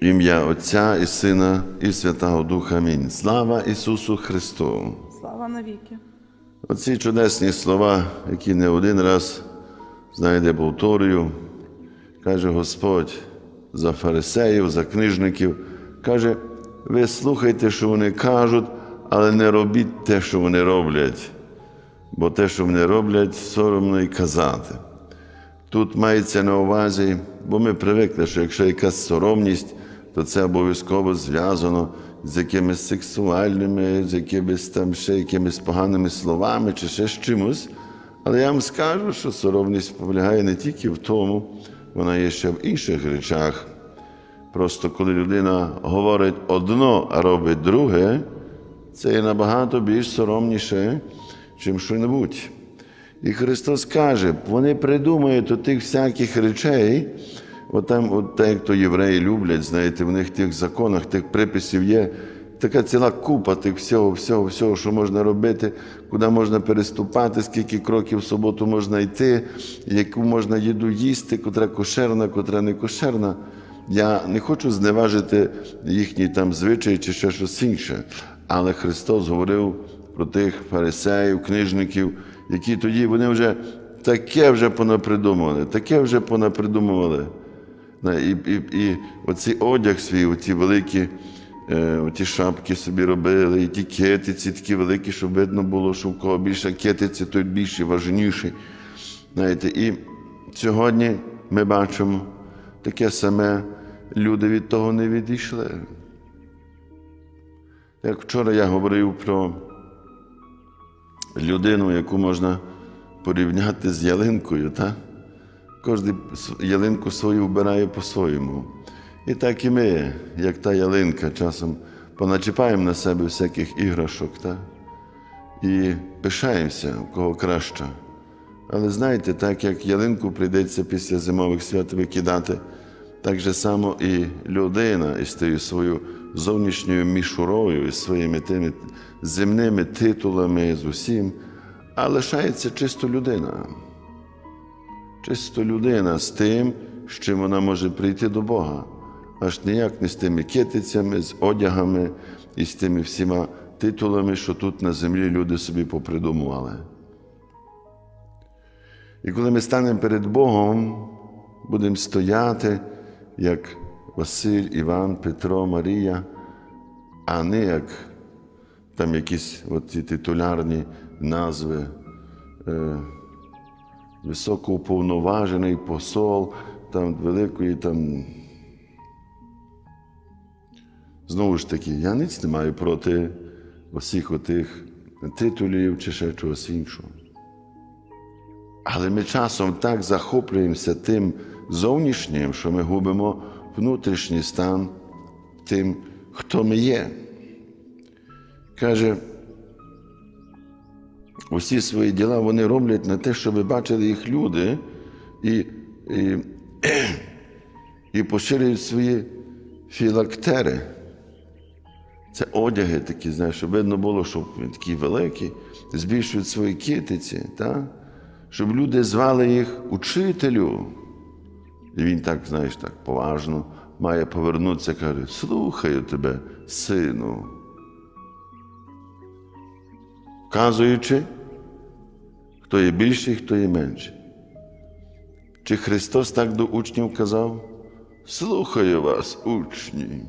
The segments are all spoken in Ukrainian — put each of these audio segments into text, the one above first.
Ім'я Отця і Сина, і Святого Духа. Амінь. Слава Ісусу Христу! Слава навіки. Оці чудесні слова, які не один раз, знаєте, повторюю, каже Господь за фарисеїв, за книжників, каже, ви слухайте, що вони кажуть, але не робіть те, що вони роблять, бо те, що вони роблять, соромно і казати. Тут мається на увазі, бо ми привикли, що якщо якась соромність, то це обов'язково зв'язано з якимись сексуальними, з якимись там ще якимись поганими словами чи ще з чимось. Але я вам скажу, що соромність полягає не тільки в тому, вона є ще в інших речах. Просто коли людина говорить одно, а робить друге, це є набагато більш соромніше, чим що-небудь. І Христос каже, вони придумають тих всяких речей, от там, от так, як то євреї люблять, знаєте, в них тих законах, тих приписів є така ціла купа тих всього, всього, всього, що можна робити, куди можна переступати, скільки кроків в суботу можна йти, яку можна їду їсти, котра кошерна, котра не кошерна. Я не хочу зневажити їхні там звичаї чи ще щось інше, але Христос говорив про тих фарисеїв, книжників, які тоді вони вже таке вже понапридумували, таке вже понапридумували. І, і, і оцей одяг свій, оці великі е, оті шапки собі робили, і ті кетиці такі великі, щоб видно було, що в кого більше кетиці, той більший, важніший. Знаєте, і сьогодні ми бачимо таке саме, люди від того не відійшли. Як вчора я говорив про людину, яку можна порівняти з ялинкою, так? Кожен ялинку свою вбирає по-своєму. І так і ми, як та ялинка, часом поначіпаємо на себе всяких іграшок так? і пишаємося, у кого краще. Але знаєте, так як ялинку прийдеться після зимових свят викидати, так же само і людина із тією своєю зовнішньою мішурою, із своїми тими земними титулами, з усім, а лишається чисто людина. Чисто людина з тим, з чим вона може прийти до Бога, аж ніяк не з тими китицями, з одягами і з тими всіма титулами, що тут на землі люди собі попридумували. І коли ми станемо перед Богом, будемо стояти, як Василь, Іван, Петро, Марія, а не як там якісь ці титулярні назви. Е, високоуповноважений посол там великої там. Знову ж таки, я ніч не маю проти усіх отих титулів чи ще чогось іншого. Але ми часом так захоплюємося тим зовнішнім, що ми губимо внутрішній стан тим, хто ми є. Каже, усі свої діла вони роблять на те, щоб бачили їх люди і і, і поширюють свої філактери. Це одяги такі, знаєш, щоб видно було, що він такий великий, збільшують свої китиці, так? щоб люди звали їх учителю. І він так, знаєш, так поважно має повернутися каже: слухаю тебе, сину. Вказуючи, хто є більший, хто є менший. Чи Христос так до учнів казав? Слухаю вас, учні.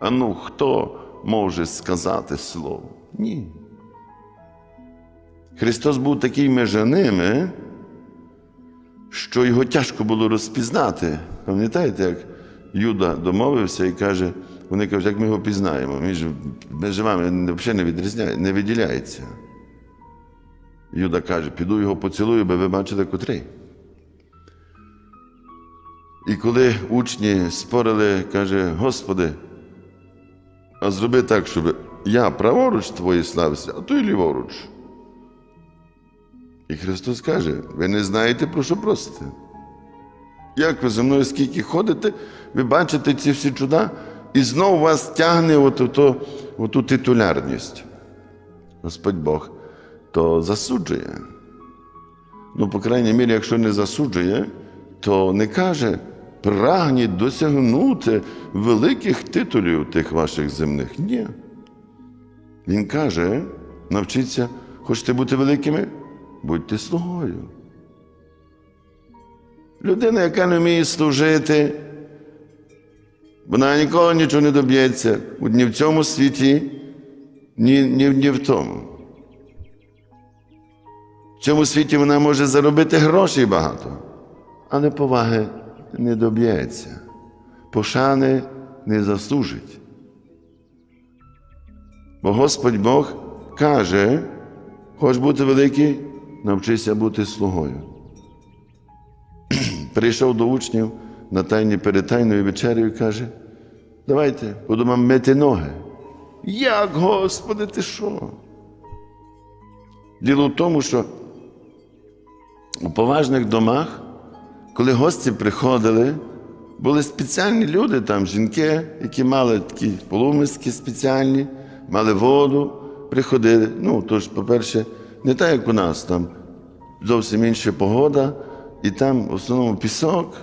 А ну, хто може сказати слово? Ні. Христос був такий межа ними, що його тяжко було розпізнати. Пам'ятаєте, як Юда домовився і каже, вони кажуть, як ми його пізнаємо, між, між вами взагалі не відрізняє, не виділяється. Юда каже, піду його поцілую, бо ви бачите котрий. І коли учні спорили, каже, Господи, а зроби так, щоб я праворуч твої славився, а той ліворуч. І Христос каже, ви не знаєте, про що просите. Як ви за мною скільки ходите, ви бачите ці всі чуда, і знову вас тягне оту, оту титулярність. Господь Бог то засуджує. Ну, по крайній мірі, якщо не засуджує, то не каже прагніть досягнути великих титулів тих ваших земних. Ні. Він каже, навчіться, хочете бути великими? Будьте слугою. Людина, яка не вміє служити, вона ніколи нічого не доб'ється ні в цьому світі, ні, ні, ні в тому. В цьому світі вона може заробити грошей багато, але поваги не доб'ється, пошани не заслужить. Бо Господь Бог каже, хочеш бути великий, навчися бути слугою. Прийшов до учнів на тайні перед тайною вечерею і каже, давайте будемо мити ноги. Як, Господи, ти що? Діло в тому, що у поважних домах, коли гості приходили, були спеціальні люди, там жінки, які мали такі полумиски спеціальні, мали воду, приходили. Ну, тож, по-перше, не так, як у нас, там зовсім інша погода, і там в основному пісок,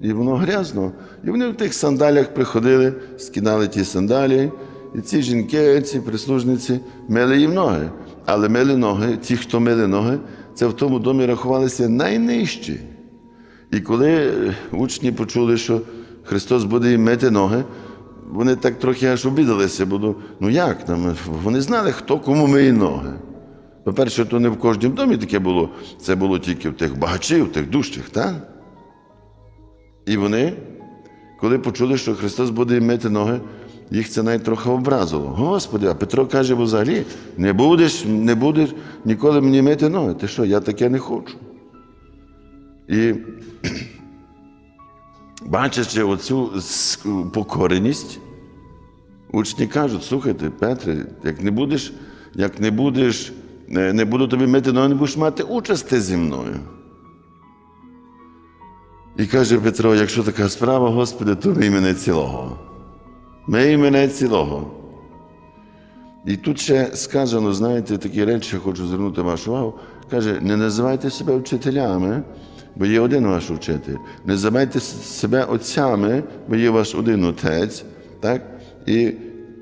і воно грязно. І вони в тих сандалях приходили, скидали ті сандалі, і ці жінки, ці прислужниці мили їм ноги. Але мили ноги, ті, хто мили ноги, це в тому домі рахувалися найнижчі. І коли учні почули, що Христос буде їм мити ноги, вони так трохи аж обідалися, бо ну як там? Вони знали, хто кому миє ноги. По-перше, то не в кожному домі таке було, це було тільки в тих багачів, тих дужчих, так? І вони, коли почули, що Христос буде мити ноги, їх це навіть трохи образило. Господи, а Петро каже, взагалі, не будеш, не будеш ніколи мені мити ноги. Ти що, я таке не хочу. І бачачи оцю покореність, учні кажуть, слухайте, Петре, як не будеш, як не будеш, не буду тобі мити ноги, не будеш мати участі зі мною. І каже Петро, якщо така справа, Господи, то мий мене цілого. Мий мене цілого. І тут ще сказано, знаєте, такі речі, хочу звернути вашу увагу. Каже, не називайте себе вчителями, бо є один ваш вчитель. Не називайте себе отцями, бо є ваш один отець. Так? І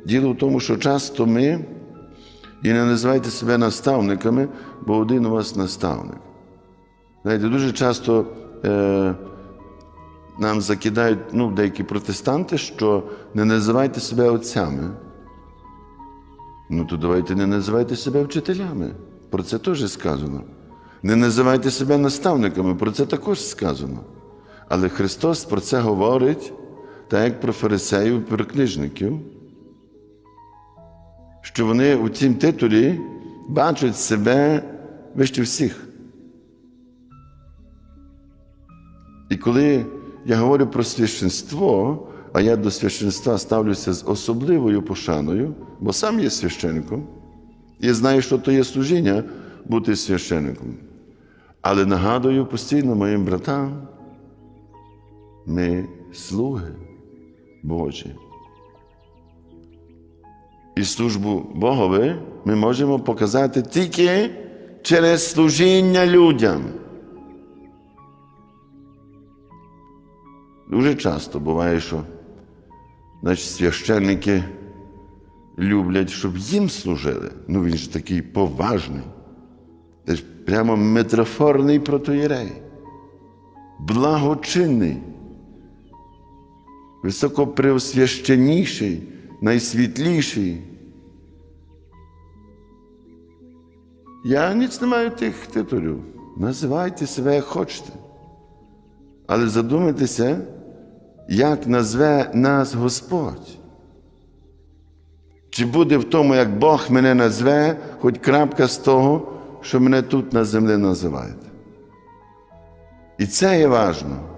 діло в тому, що часто ми і не називайте себе наставниками, бо один у вас наставник. Знаєте, дуже часто е, нам закидають ну, деякі протестанти, що не називайте себе отцями. Ну, то давайте не називайте себе вчителями. Про це теж сказано. Не називайте себе наставниками, про це також сказано. Але Христос про це говорить, так як про фарисеїв і про книжників, що вони у цім титулі бачать себе вище всіх. І коли я говорю про священство, а я до священства ставлюся з особливою пошаною, бо сам є священником, і знаю, що то є служіння бути священником. Але нагадую постійно моїм братам, ми слуги Божі. І службу Богові ми можемо показати тільки через служіння людям. Дуже часто буває, що значить, священники люблять, щоб їм служили. Ну він ж такий поважний. Це ж прямо метрофорний протоєрей, благочинний, високопреосвященніший, найсвітліший. Я ніц не маю тих титулів. Називайте себе як хочете. Але задумайтеся, як назве нас Господь. Чи буде в тому, як Бог мене назве, хоч крапка з того, що мене тут на землі називають. І це є важно.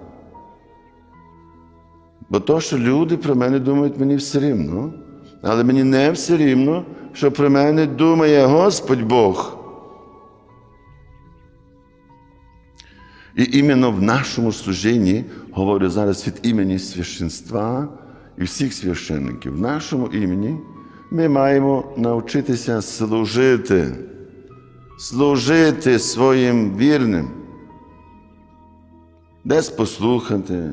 Бо то, що люди про мене думають, мені все рівно, але мені не все рівно, що про мене думає Господь Бог. І іменно в нашому служінні, говорю зараз від імені священства і всіх священників, в нашому імені ми маємо навчитися служити, служити своїм вірним, десь послухати,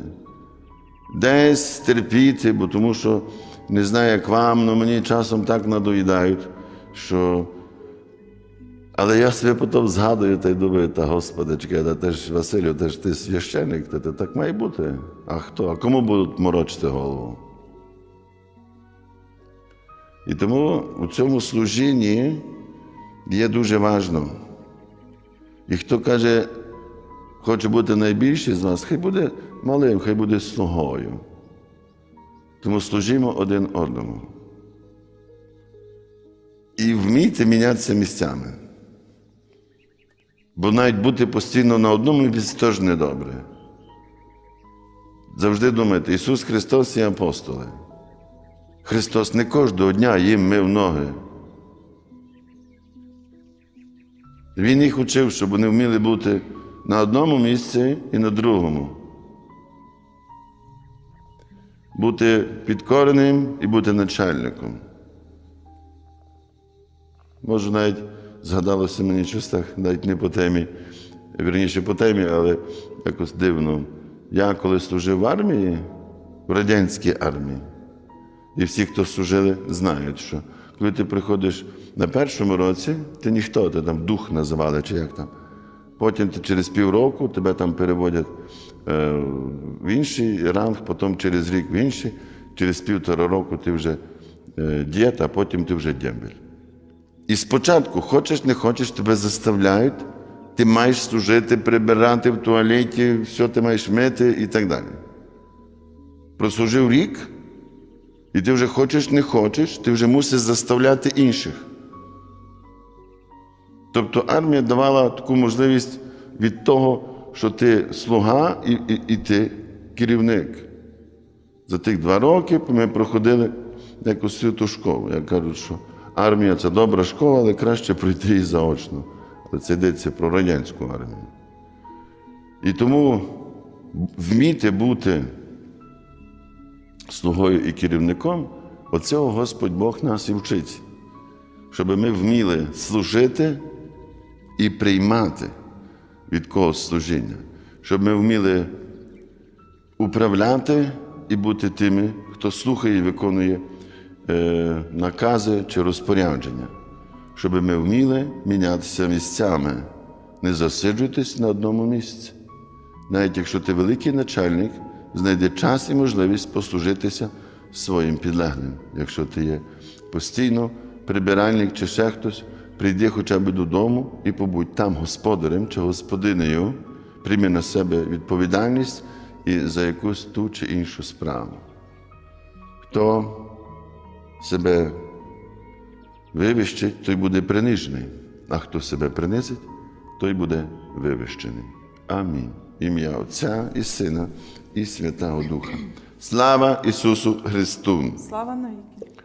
десь терпіти, бо тому що не знаю, як вам, але мені часом так надоїдають, що. Але я собі потім згадую та й думаю, та Господи, чекай, та ти ж Василю, ти ж ти священник, та ти так має бути. А хто? А кому будуть морочити голову? І тому у цьому служінні є дуже важливо. І хто каже, хоче бути найбільший з вас, хай буде малим, хай буде слугою. Тому служімо один одному. І вмійте мінятися місцями. Бо навіть бути постійно на одному місці теж недобре. Завжди думайте, Ісус Христос і апостоли. Христос не кожного дня їм мив ноги. Він їх учив, щоб вони вміли бути на одному місці і на другому. Бути підкореним і бути начальником. Може, навіть згадалося мені так, навіть не по темі, вірніше по темі, але якось дивно. Я коли служив в армії, в радянській армії, і всі, хто служили, знають, що коли ти приходиш на першому році, ти ніхто, ти там дух називали чи як там. Потім через півроку тебе там переводять е, в інший ранг, потім через рік в інший, через півтора року ти вже е, дієта, а потім ти вже дембель. І спочатку, хочеш, не хочеш, тебе заставляють, ти маєш служити, прибирати в туалеті, все ти маєш мити і так далі. Прослужив рік, і ти вже хочеш, не хочеш, ти вже мусиш заставляти інших. Тобто армія давала таку можливість від того, що ти слуга і, і, і ти керівник. За тих два роки ми проходили якусь святу школу. Я кажу, що армія це добра школа, але краще пройти її заочно. Але це йдеться про радянську армію. І тому вміти бути слугою і керівником, оцього Господь Бог нас і вчить, щоб ми вміли служити і приймати від когось служіння, щоб ми вміли управляти і бути тими, хто слухає і виконує е, накази чи розпорядження, щоб ми вміли мінятися місцями, не засиджуйтесь на одному місці. Навіть якщо ти великий начальник, знайди час і можливість послужитися своїм підлеглим. Якщо ти є постійно прибиральник чи ще хтось, прийди хоча б додому і побудь там господарем чи господинею, прийми на себе відповідальність і за якусь ту чи іншу справу. Хто себе вивищить, той буде принижений, а хто себе принизить, той буде вивищений. Амінь. Ім'я Отця і Сина, і Святого Духа. Слава Ісусу Христу! Слава навіки.